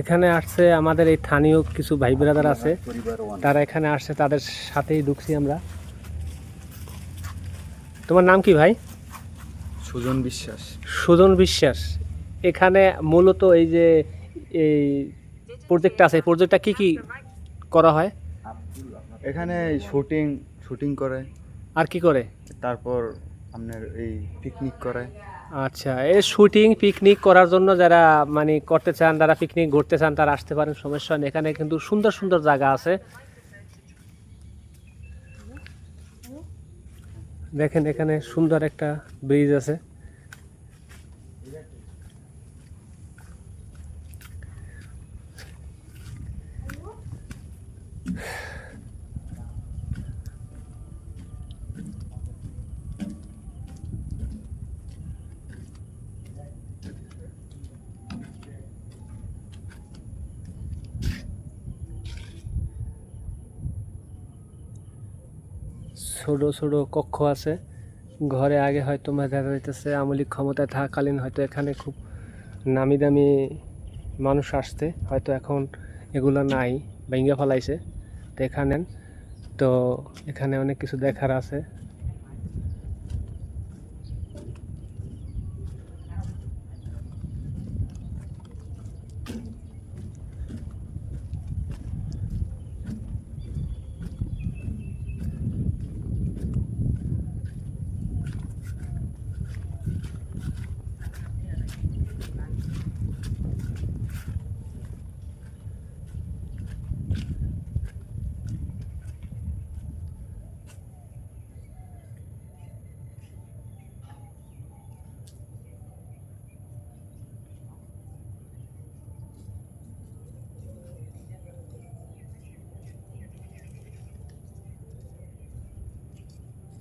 এখানে আসছে আমাদের এই স্থানীয় কিছু ভাই ব্রাদার আছে। তারা এখানে আসছে তাদের সাথেই ঢুকছি আমরা। তোমার নাম কি ভাই? সুজন বিশ্বাস। সুজন বিশ্বাস। এখানে মূলত এই যে এই প্রজেক্টটা আছে এই প্রজেক্টটা কি কি করা হয়? এখানে শুটিং শুটিং করে। আর কি করে? তারপর আপনার এই পিকনিক করে। আচ্ছা এই শুটিং, পিকনিক করার জন্য যারা মানে করতে চান, যারা পিকনিক ঘুরতে চান, তারা আসতে পারেন, সমস্যা নেই। এখানে কিন্তু সুন্দর সুন্দর জায়গা আছে। দেখেন, এখানে সুন্দর একটা ব্রিজ আছে। ছোট ছোট কক্ষ আছে। ঘরে আগে হয়তো দেখা যাইতেছে আমলিক ক্ষমতায় থাকাকালীন হয়তো এখানে খুব নামি দামি মানুষ আসতে হয়তো এখন এগুলো নাই, ভেঙে ফেলাইছে। তো এখানে তো এখানে অনেক কিছু দেখার আছে।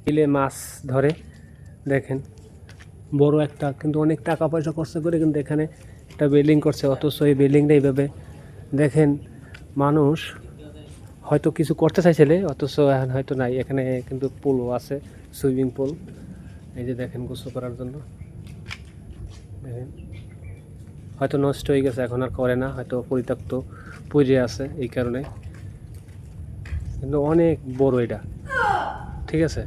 বিলে মাছ ধরে, দেখেন। বড় একটা, কিন্তু অনেক টাকা পয়সা খরচ করে কিন্তু এখানে একটা বিল্ডিং করছে, অথচ এই বিল্ডিংটা এইভাবে দেখেন, মানুষ হয়তো কিছু করতে চাইছিলে, অথচ এখন হয়তো নাই। এখানে কিন্তু পুলও আছে, সুইমিং পুল। এই যে দেখেন গোসল করার জন্য। দেখেন, হয়তো নষ্ট হয়ে গেছে, এখন আর করে না, হয়তো পরিত্যক্ত পড়ে আছে এই কারণে। কিন্তু অনেক বড় এটা। ঠিক আছে?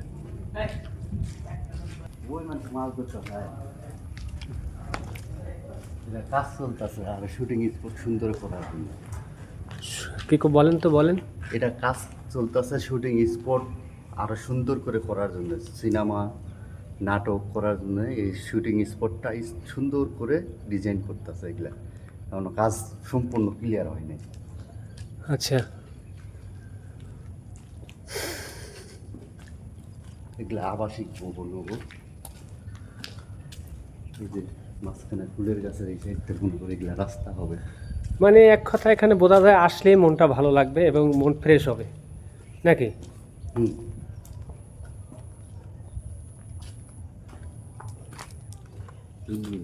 ওই মানুষ মাছ ধরতে হয়। এটা কাজ চলতেছে আর শুটিং স্পট সুন্দর করার জন্য। কি বলেন তো বলেন। এটা কাজ চলতেছে শুটিং স্পট আরও সুন্দর করে করার জন্য সিনেমা নাটক করার জন্য এই শুটিং স্পটটা সুন্দর করে ডিজাইন করতেছে এগুলা। কারণ কাজ সম্পূর্ণ ক্লিয়ার হয়নি আচ্ছা। এগুলা আবাসিক শিখব বলব এই যে মাঝখানে ফুলের গাছের এই সাইডটা মনে করে এগুলো রাস্তা হবে। মানে এক কথা এখানে বোঝা যায় আসলেই মনটা ভালো লাগবে এবং মন ফ্রেশ হবে নাকি? হুম। হুম।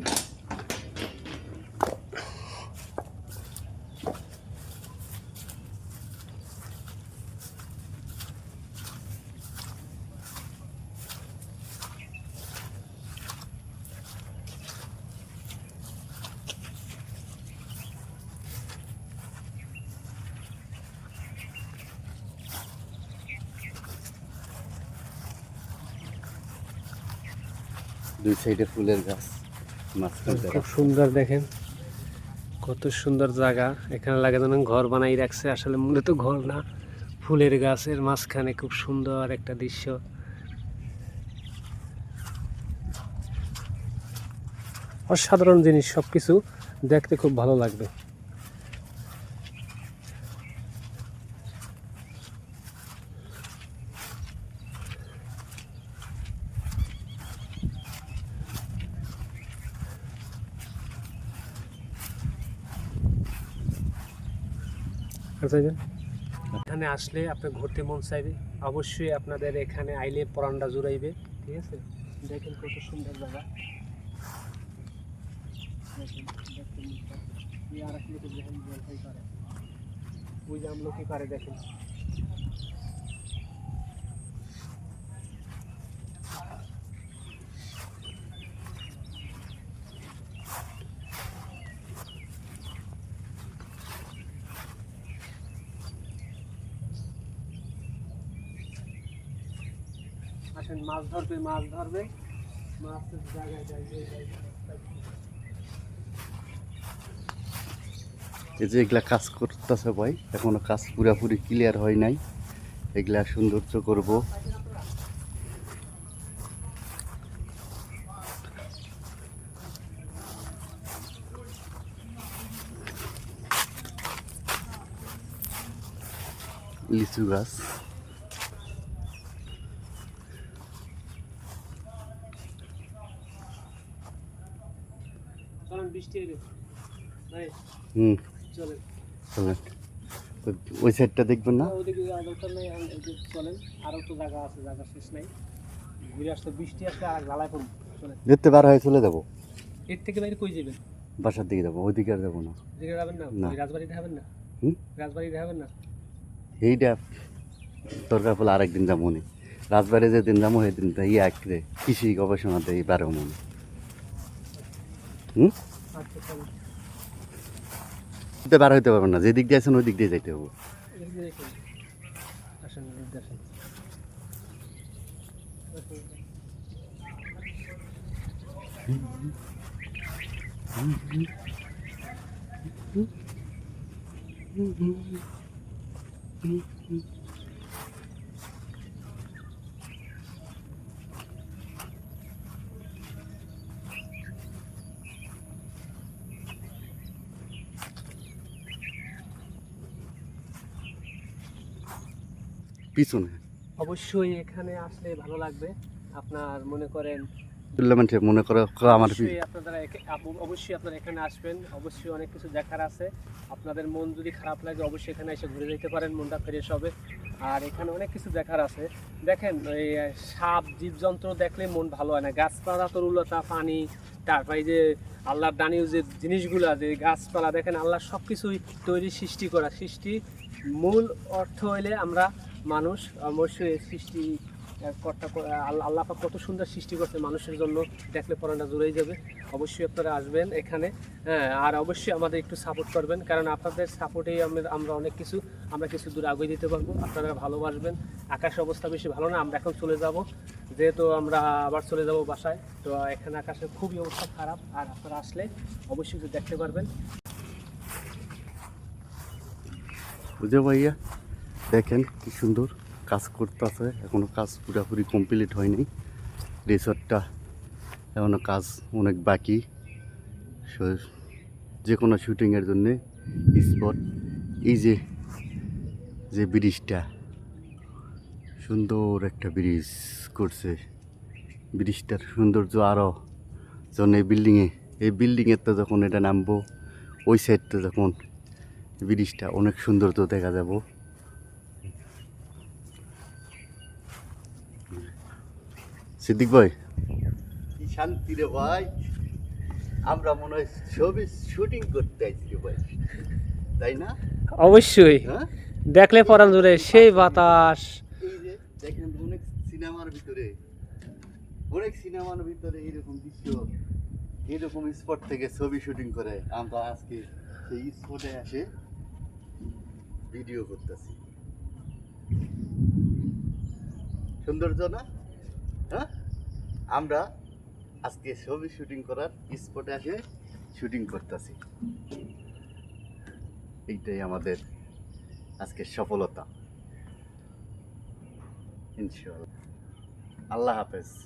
দুই সাইডে ফুলের গাছ খুব সুন্দর দেখেন। কত সুন্দর জায়গা। এখানে লাগে যেন ঘর বানাই রাখছে। আসলে মূলত ঘর না ফুলের গাছের মাঝখানে খুব সুন্দর একটা দৃশ্য। অসাধারণ জিনিস সব কিছু দেখতে খুব ভালো লাগবে। আচ্ছা চাইবেন এখানে আসলে আপনি ঘুরতে মন চাইবে অবশ্যই আপনাদের এখানে আইলে পরান্ডা জুড়াইবে ঠিক আছে দেখেন কত সুন্দর জায়গা মন আর এক দেখেন ওই যে পারে দেখেন আসেন, মাছ ধরবে মাছ ধরবে। এই যে এগুলা কাজ করতেছে ভাই, এখনও কাজ পুরাপুরি ক্লিয়ার হয় নাই। এগুলা সৌন্দর্য করব। লিচু গাছ চলেন বৃষ্টি এলে ভাই হুম। চলেন। ওই সাইডটা দেখবেন না? ওদিকে যাওয়ার দরকার নেই চলেন। আরও তো জায়গা আছে জায়গা শেষ নাই। ঘুরে আসতে বৃষ্টি আর গালায় পড়ুন চলেন। দেখতে বার হয়ে চলে যাব। এর থেকে বাইরে কই যাবেন? বাসার দিকে যাব ওইদিকে আর যাব না। যাবেন না? না। হুম? না? এইটা দরকার পড়লে আরেকদিন যাব নি রাজবাড়ি যেদিন যাব সেদিন তো ইয়ে একরে কৃষি গবেষণাতে এই বারো মনে হুম? আচ্ছা বার হইতে পারবেন না। যে দিক দিয়ে আছেন, ওই দিক দিয়ে যাইতে হবে এদিকে দেখুন আসেন এদিকে আসেন আসুন। পিছনে। অবশ্যই এখানে আসলে ভালো লাগবে। আপনার মনে করেন তুললে মনে করো আমার অবশ্যই আপনারা অবশ্যই আপনারা এখানে আসবেন। অবশ্যই অনেক কিছু দেখার আছে। আপনাদের মন যদি খারাপ লাগে অবশ্যই এখানে এসে ঘুরে যেতে পারেন মনটা ফ্রেশ হবে। আর এখানে অনেক কিছু দেখার আছে। দেখেন এই সাপ জীবজন্তু দেখলে মন ভালো হয় না। গাছপালা তরুলতা পানি তারপরে যে আল্লাহর দানীয় যে জিনিসগুলো যে গাছপালা দেখেন আল্লাহ সব কিছুই তৈরি সৃষ্টি করা। সৃষ্টি মূল অর্থ হইলে আমরা মানুষ। অবশ্যই সৃষ্টি কর্তা আল্লাহ কত সুন্দর সৃষ্টি করছে মানুষের জন্য। দেখলে পড়াটা জুড়েই যাবে। অবশ্যই আপনারা আসবেন এখানে। হ্যাঁ আর অবশ্যই আমাদের একটু সাপোর্ট করবেন। কারণ আপনাদের সাপোর্টেই আমরা আমরা অনেক কিছু আমরা কিছু দূর আগে দিতে পারব। আপনারা ভালোবাসবেন। আকাশের অবস্থা বেশি ভালো না। আমরা এখন চলে যাব। যেহেতু আমরা আবার চলে যাব বাসায়। তো এখানে আকাশের খুবই অবস্থা খারাপ। আর আপনারা আসলে অবশ্যই দেখতে পারবেন। বুঝে ভাইয়া? দেখেন কি সুন্দর কাজ করতেছে। এখনও কাজ পুরোপুরি কমপ্লিট হয়নি। রিসর্টটা এখনও কাজ অনেক বাকি। যে কোনো শুটিংয়ের জন্যে স্পট এই যে যে ব্রিজটা সুন্দর একটা ব্রিজ করছে। ব্রিজটার সৌন্দর্য আরও যখন এই বিল্ডিংয়ে এই বিল্ডিংয়ের তো যখন এটা নামবো, ওই সাইডটা যখন ব্রিজটা অনেক সৌন্দর্য দেখা যাব। সিদ্দিক ভাই। কি শান্তি রে ভাই? আমরা মনে হয় ছবি শুটিং করতে আইছি রে ভাই। তাই না? অবশ্যই। হ্যাঁ? দেখলে পরান জুড়ে সেই বাতাস। এই যে দেখেন অনেক সিনেমার ভিতরে অনেক সিনেমার ভিতরে এইরকম দৃশ্য এইরকম স্পট থেকে ছবি শুটিং করে। আমরা আজকে সেই স্পটে এসে ভিডিও করতেছি। সৌন্দর্য না? হ্যাঁ? আমরা আজকে ছবি শুটিং করার স্পটে আসে শুটিং করতেছি। এইটাই আমাদের আজকে সফলতা। ইনশাআল্লাহ। আল্লাহ হাফেজ।